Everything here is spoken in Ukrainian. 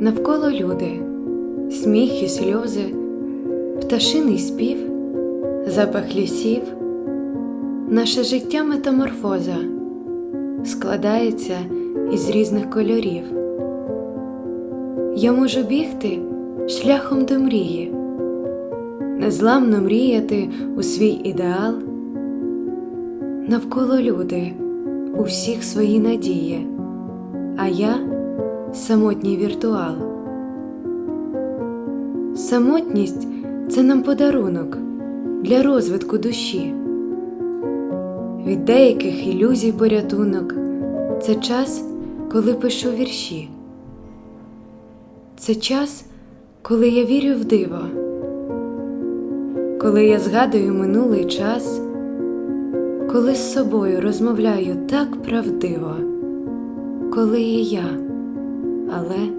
Навколо люди, сміх і сльози, пташиний спів, запах лісів, наше життя метаморфоза складається із різних кольорів. Я можу бігти шляхом до мрії, незламно мріяти у свій ідеал. Навколо люди, у всіх свої надії, а я самотній віртуал. Самотність це нам подарунок для розвитку душі. Від деяких ілюзій порятунок це час, коли пишу вірші. Це час, коли я вірю в диво, коли я згадую минулий час, коли з собою розмовляю так правдиво, коли і я, але.